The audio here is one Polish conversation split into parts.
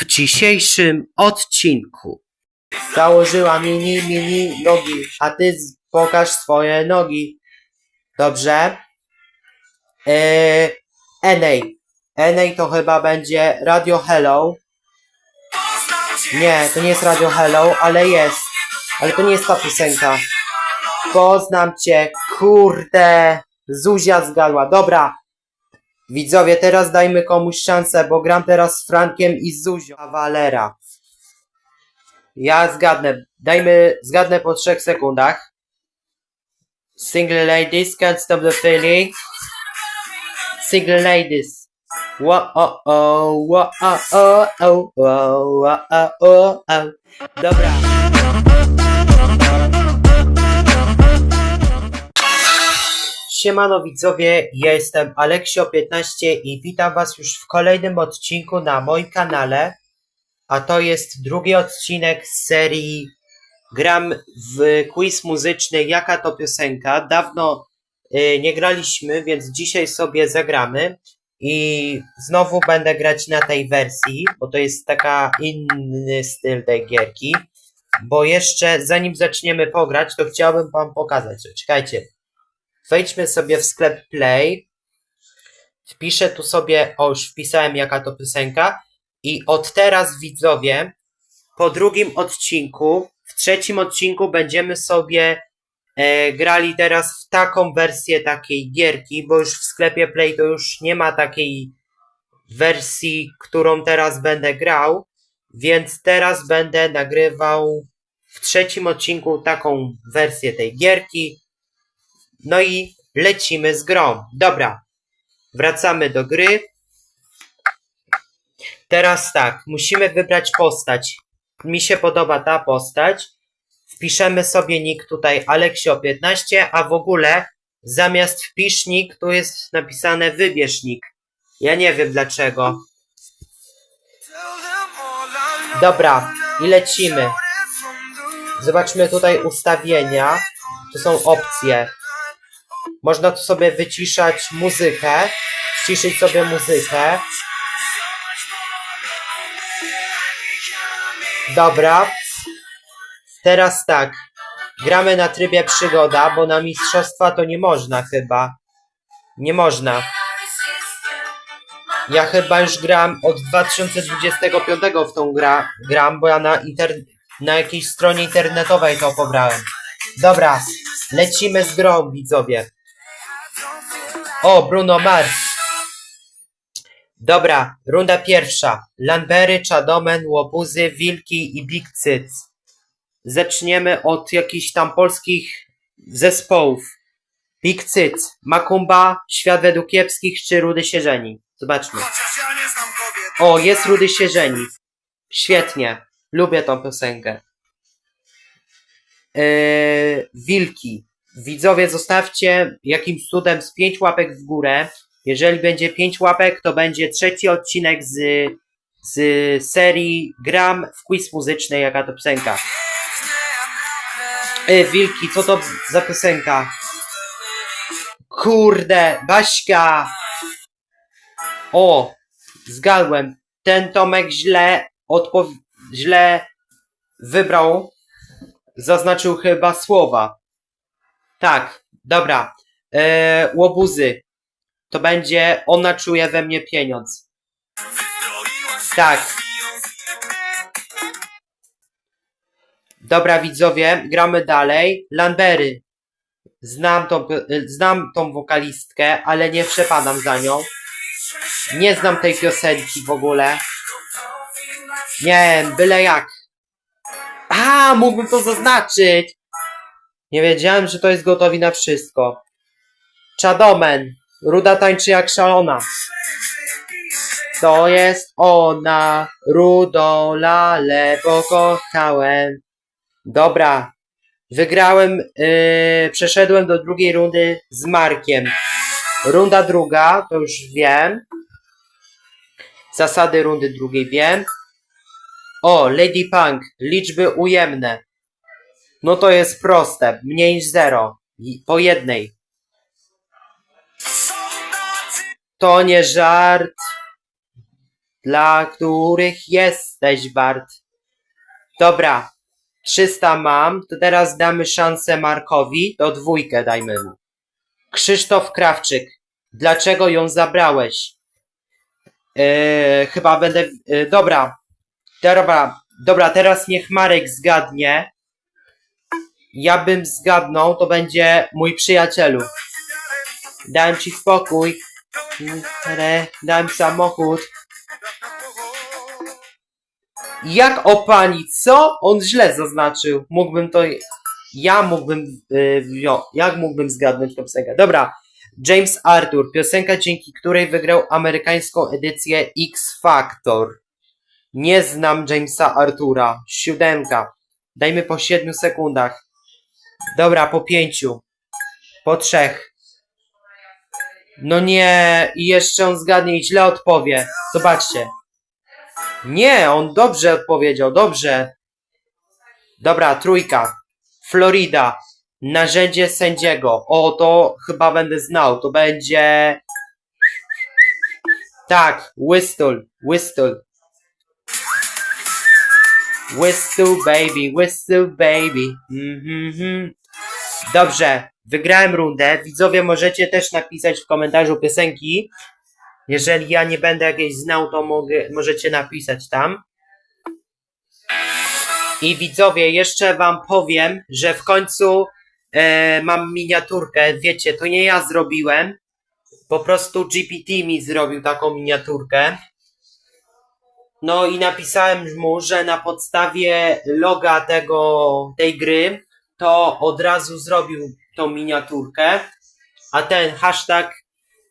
w dzisiejszym odcinku. Założyła mini, mini nogi, a ty pokaż swoje nogi. Dobrze? Eee, Enej. Enej to chyba będzie Radio Hello. Nie, to nie jest Radio Hello, ale jest. Ale to nie jest ta piosenka. Poznam cię, kurde. Zuzia zgadła. Dobra. Widzowie, teraz dajmy komuś szansę, bo gram teraz z Frankiem i z Zuzią. Walera. Ja zgadnę. Dajmy, zgadnę po trzech sekundach. Single ladies can't stop the feeling. Single ladies. Wo o o wo o o o wo o o o. Dobra. Siemano widzowie, ja jestem Aleksio15 i witam was już w kolejnym odcinku na moim kanale. A to jest drugi odcinek z serii Gram w quiz muzyczny Jaka to piosenka. Dawno y, nie graliśmy, więc dzisiaj sobie zagramy. I znowu będę grać na tej wersji, bo to jest taka inny styl tej gierki. Bo jeszcze zanim zaczniemy pograć, to chciałbym wam pokazać. Czekajcie. Wejdźmy sobie w sklep Play. Wpiszę tu sobie, o już wpisałem jaka to piosenka. I od teraz widzowie, po drugim odcinku, w trzecim odcinku będziemy sobie e, grali teraz w taką wersję takiej gierki, bo już w sklepie Play to już nie ma takiej wersji, którą teraz będę grał, więc teraz będę nagrywał w trzecim odcinku taką wersję tej gierki. No i lecimy z grą. Dobra, wracamy do gry. Teraz tak, musimy wybrać postać. Mi się podoba ta postać. Wpiszemy sobie nick tutaj Aleksio15, a w ogóle zamiast wpisz nick tu jest napisane wybierz nick. Ja nie wiem dlaczego. Dobra, i lecimy. Zobaczmy tutaj ustawienia. Tu są opcje. Można tu sobie wyciszać muzykę. Ściszyć sobie muzykę. Dobra. Teraz tak. Gramy na trybie przygoda, bo na mistrzostwa to nie można chyba. Nie można. Ja chyba już gram od 2025 w tą gra, gram, bo ja na, inter, na jakiejś stronie internetowej to pobrałem. Dobra, lecimy z grą, widzowie. O, Bruno Mars. Dobra, runda pierwsza. Lambery, Czadomen, Łobuzy, Wilki i Big Cyc. Zaczniemy od jakichś tam polskich zespołów. Big Cyc, Makumba, Świat według kiepskich czy Rudy się żeni. Zobaczmy. O, jest Rudy się żeni. Świetnie. Lubię tą piosenkę. Eee, wilki. Widzowie, zostawcie jakimś cudem z pięć łapek w górę. Jeżeli będzie pięć łapek, to będzie trzeci odcinek z, z serii Gram w quiz muzyczny, jaka to piosenka. E, wilki, co to za piosenka? Kurde, Baśka! O, zgadłem. Ten Tomek źle źle wybrał. Zaznaczył chyba słowa. Tak, dobra. E, łobuzy. To będzie ona czuje we mnie pieniądz. Tak. Dobra widzowie, gramy dalej. Lambery. Znam tą, y, znam tą wokalistkę, ale nie przepadam za nią. Nie znam tej piosenki w ogóle. Nie, byle jak. A, mógłbym to zaznaczyć. Nie wiedziałem, że to jest gotowi na wszystko. Czadomen. Ruda tańczy jak szalona. To jest ona. Rudo lale pokochałem. Dobra. Wygrałem, yy, przeszedłem do drugiej rundy z Markiem. Runda druga, to już wiem. Zasady rundy drugiej wiem. O, Lady Punk, liczby ujemne. No to jest proste, mniej niż zero. Po jednej. To nie żart. dla których jesteś wart. Dobra, 300 mam, to teraz damy szansę Markowi, to dwójkę dajmy mu. Krzysztof Krawczyk, dlaczego ją zabrałeś? Yy, chyba będę, yy, dobra, dobra, dobra, teraz niech Marek zgadnie. Ja bym zgadnął, to będzie mój przyjacielu. Dałem ci spokój. Dałem samochód. Jak o pani, co? On źle zaznaczył. Mógłbym to. Ja mógłbym. Yy, jak mógłbym zgadnąć tą piosenkę? Dobra. James Arthur, piosenka dzięki której wygrał amerykańską edycję X Factor. Nie znam Jamesa Artura. Siódemka. Dajmy po 7 sekundach. Dobra, po pięciu. Po trzech. No nie, i jeszcze on zgadnie i źle odpowie. Zobaczcie. Nie, on dobrze odpowiedział, dobrze. Dobra, trójka. Florida. Narzędzie sędziego. O, to chyba będę znał. To będzie... Tak, Whistle, Whistle. Whistle baby, whistle baby. Mhm. Dobrze, wygrałem rundę. Widzowie możecie też napisać w komentarzu piosenki. Jeżeli ja nie będę jakiejś znał, to mogę, możecie napisać tam. I widzowie, jeszcze wam powiem, że w końcu e, mam miniaturkę. Wiecie, to nie ja zrobiłem. Po prostu GPT mi zrobił taką miniaturkę. No i napisałem mu, że na podstawie loga tego, tej gry to od razu zrobił tą miniaturkę, a ten hashtag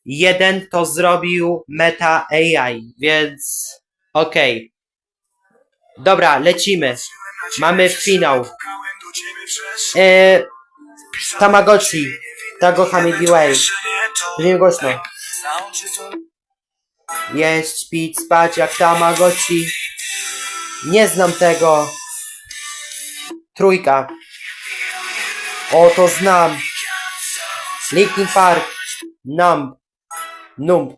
jeden to zrobił Meta AI, więc okej. Dobra, lecimy. Mamy finał. E, Tamagotchi. Tago Hamidiway. Brzmi głośno. Jeść, pić, spać jak Tamagotchi. Nie znam tego. Trójka. O, to znam. Linkin Park. Numb. Numb.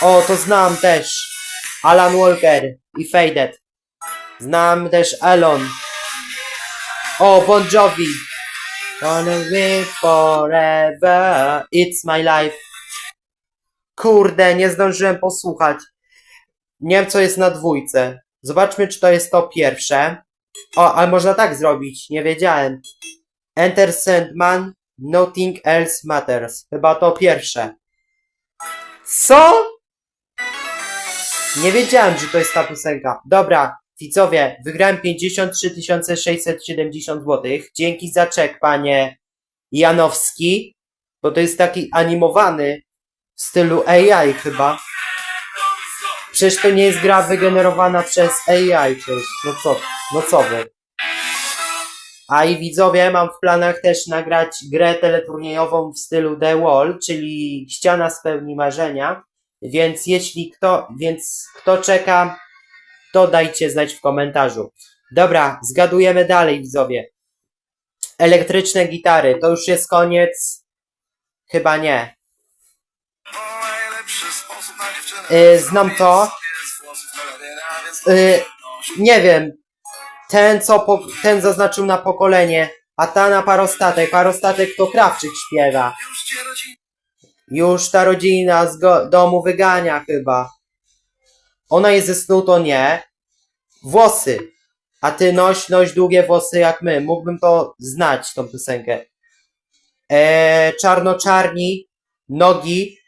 O, to znam też. Alan Walker i Faded. Znam też Elon. O, Bon Jovi. Gonna live forever. It's my life. Kurde, nie zdążyłem posłuchać. Nie wiem, co jest na dwójce. Zobaczmy, czy to jest to pierwsze. O, ale można tak zrobić. Nie wiedziałem. Enter Sandman. Nothing else matters. Chyba to pierwsze. Co? Nie wiedziałem, że to jest ta piosenka. Dobra, widzowie, wygrałem 53 670 zł. Dzięki za czek, panie Janowski. Bo to jest taki animowany w stylu AI chyba. Przecież to nie jest gra wygenerowana przez AI, przecież. No co, no co wy. A i widzowie, mam w planach też nagrać grę teleturniejową w stylu The Wall, czyli ściana spełni marzenia. Więc jeśli kto, więc kto czeka, to dajcie znać w komentarzu. Dobra, zgadujemy dalej, widzowie. Elektryczne gitary, to już jest koniec? Chyba nie. Y, znam to. Y, nie wiem. Ten, co po, ten zaznaczył na pokolenie, a ta na parostatek. Parostatek to Krawczyk śpiewa. Już ta rodzina z domu wygania chyba. Ona jest ze snu, to nie. Włosy. A ty noś, noś długie włosy jak my. Mógłbym to znać, tą piosenkę. Eee, czarno-czarni, nogi.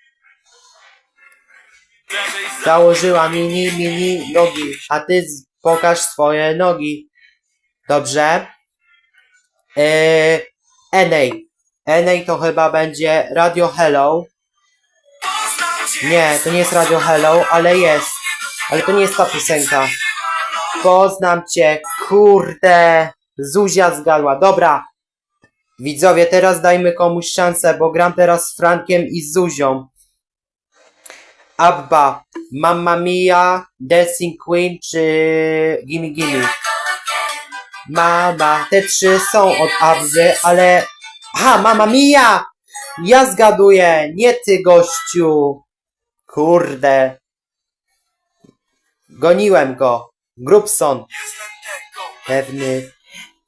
Założyła mini, mini nogi. A ty pokaż swoje nogi. Dobrze. Eee, Enej. Enej to chyba będzie Radio Hello. Nie, to nie jest Radio Hello, ale jest. Ale to nie jest ta piosenka. Poznam cię, kurde. Zuzia zgadła. Dobra. Widzowie, teraz dajmy komuś szansę, bo gram teraz z Frankiem i z Zuzią. Abba, Mamma Mia, Dancing Queen czy Gimme Gimme? Mama, te trzy są od Abby, ale... Aha, Mamma Mia! Ja zgaduję, nie ty gościu. Kurde. Goniłem go. Grubson. Pewny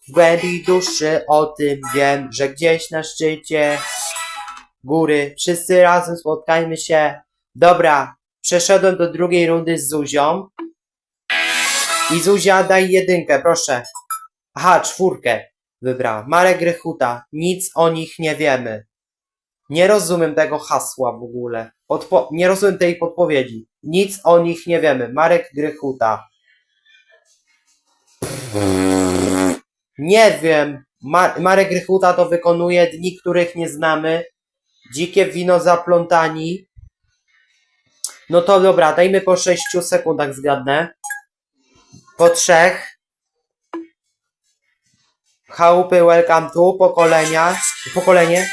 w głębi duszy o tym wiem, że gdzieś na szczycie góry wszyscy razem spotkajmy się. Dobra, przeszedłem do drugiej rundy z Zuzią. I Zuzia daj jedynkę, proszę. Aha, czwórkę wybrała. Marek Rychuta. Nic o nich nie wiemy. Nie rozumiem tego hasła w ogóle. Nie rozumiem tej podpowiedzi. Nic o nich nie wiemy. Marek Grychuta. Nie wiem. Ma- Marek Grychuta to wykonuje dni, których nie znamy. Dzikie wino zaplątani. No to dobra, dajmy po 6 sekundach zgadnę. Po trzech. Chałupy Welcome to, pokolenia. Pokolenie.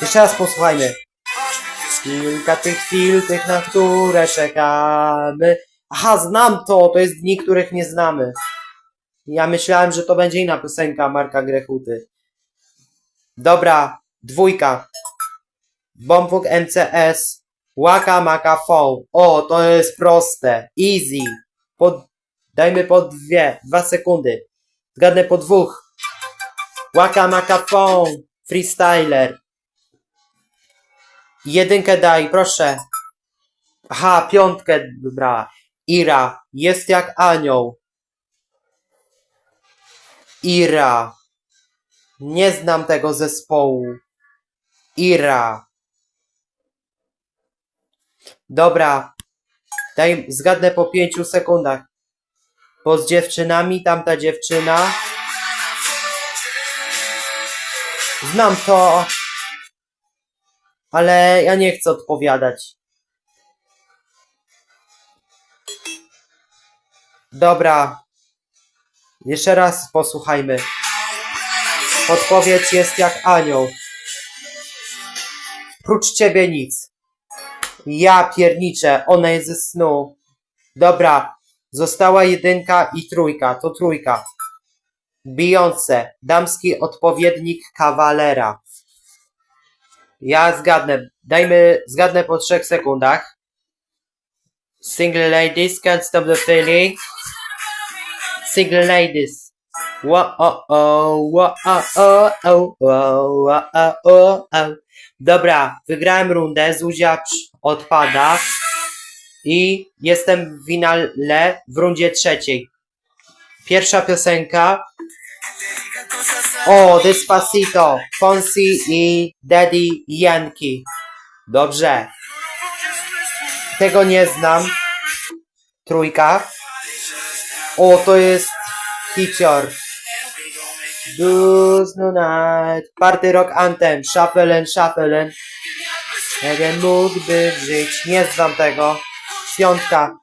Jeszcze raz posłuchajmy. Kilka tych chwil, tych na które czekamy. Aha, znam to, to jest dni, których nie znamy. Ja myślałem, że to będzie inna piosenka Marka Grechuty. Dobra, dwójka. Bombuk MCS. Łaka Maka Phone. O, to jest proste. Easy. Po, dajmy po dwie, dwa sekundy. Zgadnę po dwóch. Łaka Maka Phone. Freestyler. Jedynkę daj, proszę. Aha, piątkę wybrała. Ira. Jest jak anioł. Ira. Nie znam tego zespołu. Ira. Dobra. Daj, zgadnę po pięciu sekundach. Bo z dziewczynami tamta dziewczyna. Znam to. Ale ja nie chcę odpowiadać. Dobra. Jeszcze raz posłuchajmy. Podpowiedź jest jak anioł. Prócz ciebie nic. Ja pierniczę, ona jest ze snu. Dobra, została jedynka i trójka, to trójka. Beyoncé, damski odpowiednik kawalera. Ja zgadnę, dajmy, zgadnę po trzech sekundach. Single ladies can't stop the feeling. Single ladies. Wo o o wo o o o o o. Dobra, wygrałem rundę, Zuzia odpada i jestem w finale w rundzie trzeciej. Pierwsza piosenka. O, Despacito, Fonsi i Daddy Yankee. Dobrze. Tego nie znam. Trójka. O, to jest hicior. Blues no night. Party rock anthem. Shuffle shuffle. Jeden mógłby żyć. Nie znam tego. Piątka.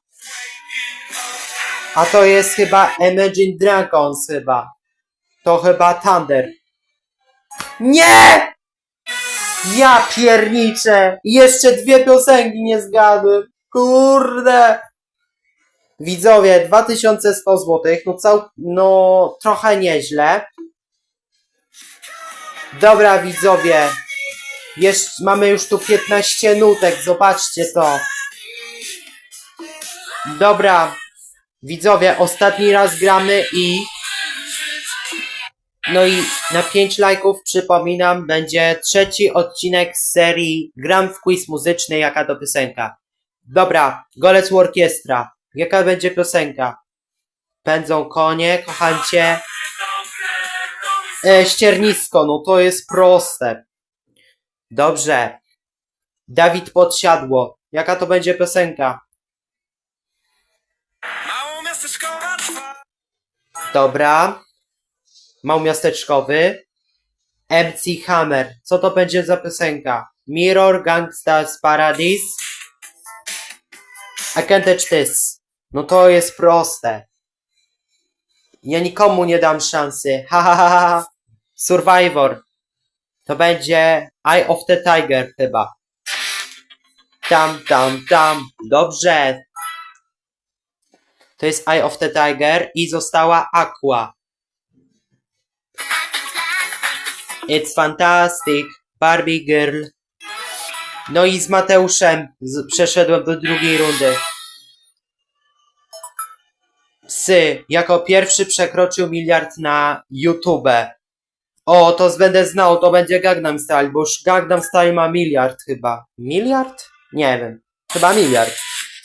A to jest chyba Imagine Dragons chyba. To chyba Thunder. Nie! Ja pierniczę! Jeszcze dwie piosenki nie zgadłem. Kurde! Widzowie, 2100 zł, no cał, no trochę nieźle. Dobra widzowie, jeszcze, mamy już tu 15 nutek, zobaczcie to. Dobra, widzowie, ostatni raz gramy i... No i na 5 lajków przypominam, będzie trzeci odcinek z serii Gram w quiz muzyczny, jaka to piosenka. Dobra, Golec Orkiestra. Jaka będzie piosenka? Pędzą konie, kochancie. E, ściernisko, no to jest proste. Dobrze. Dawid Podsiadło. Jaka to będzie piosenka? Dobra. Małmiasteczkowy. MC Hammer. Co to będzie za piosenka? Mirror Gangsta's Paradise. I can't touch this. No to jest proste. Ja nikomu nie dam szansy. Ha ha ha ha. Survivor. To będzie Eye of the Tiger chyba. Tam, tam, tam. Dobrze. To jest Eye of the Tiger i została Aqua. It's fantastic, Barbie Girl. No i z Mateuszem z, przeszedłem do drugiej rundy. Psy jako pierwszy przekroczył miliard na YouTube. O, to będę znał, to będzie Gangnam Style, bo już Style ma miliard chyba. Miliard? Nie wiem. Chyba miliard.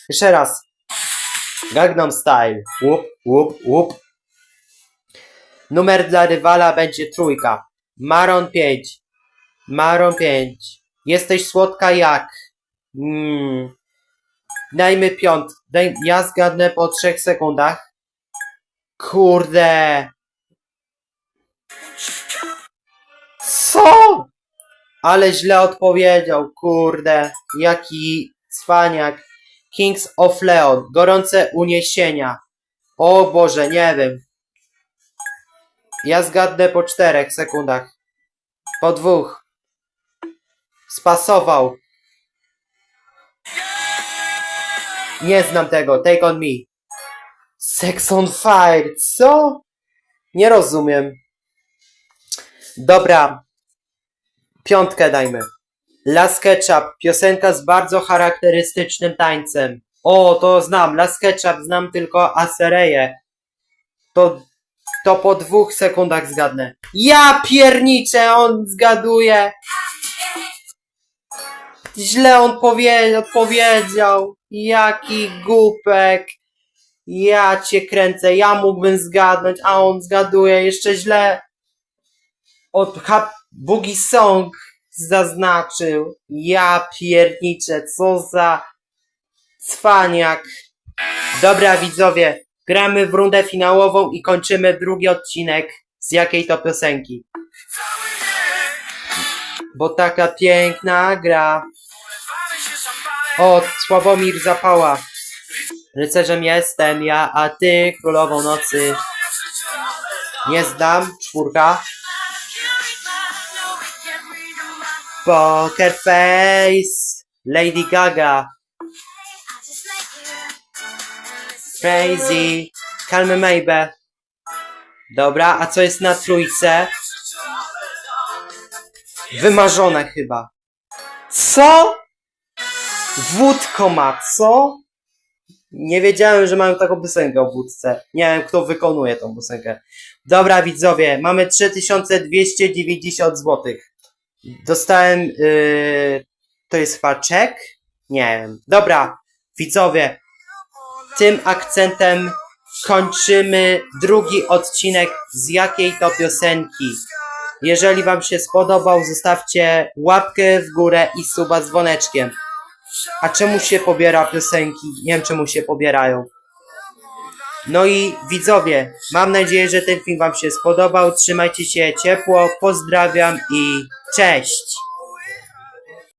Jeszcze raz. Gangnam Style. Łup, łup, łup. Numer dla rywala będzie trójka. Maron 5. Maron 5. Jesteś słodka jak. Mm. Dajmy piąt. Daj, ja zgadnę po trzech sekundach. Kurde. Co? Ale źle odpowiedział, kurde. Jaki cwaniak. Kings of Leon. Gorące uniesienia. O Boże, nie wiem. Ja zgadnę po czterech sekundach. Po dwóch. Spasował. Nie znam tego. Take on me. Sex on fire. Co? Nie rozumiem. Dobra. Piątkę dajmy. Las Ketchup. Piosenka z bardzo charakterystycznym tańcem. O, to znam. Las Ketchup znam tylko Asereję. To, to po dwóch sekundach zgadnę. Ja pierniczę, on zgaduje. Źle on powie, odpowiedział. Jaki głupek. Ja cię kręcę, ja mógłbym zgadnąć, a on zgaduje jeszcze źle. Od ha, Boogie Song zaznaczył. Ja pierniczę, co za cwaniak. Dobra widzowie, gramy w rundę finałową i kończymy drugi odcinek z jakiej to piosenki. Bo taka piękna gra. O, Sławomir Zapała. Rycerzem jestem ja, a ty królową nocy. Nie zdam, czwórka. Poker Face, Lady Gaga, Crazy, Calmy Maybe. Dobra, a co jest na trójce? Wymarzone chyba. Co? Wódko ma, co? Nie wiedziałem, że mają taką piosenkę o wódce. Nie wiem, kto wykonuje tą piosenkę. Dobra, widzowie, mamy 3290 zł. Dostałem, yy, to jest chyba czek? Nie wiem. Dobra, widzowie, tym akcentem kończymy drugi odcinek z jakiej to piosenki. Jeżeli wam się spodobał, zostawcie łapkę w górę i suba dzwoneczkiem. A czemu się pobiera piosenki? Nie wiem czemu się pobierają. No i widzowie, mam nadzieję, że ten film wam się spodobał. Trzymajcie się ciepło, pozdrawiam i cześć!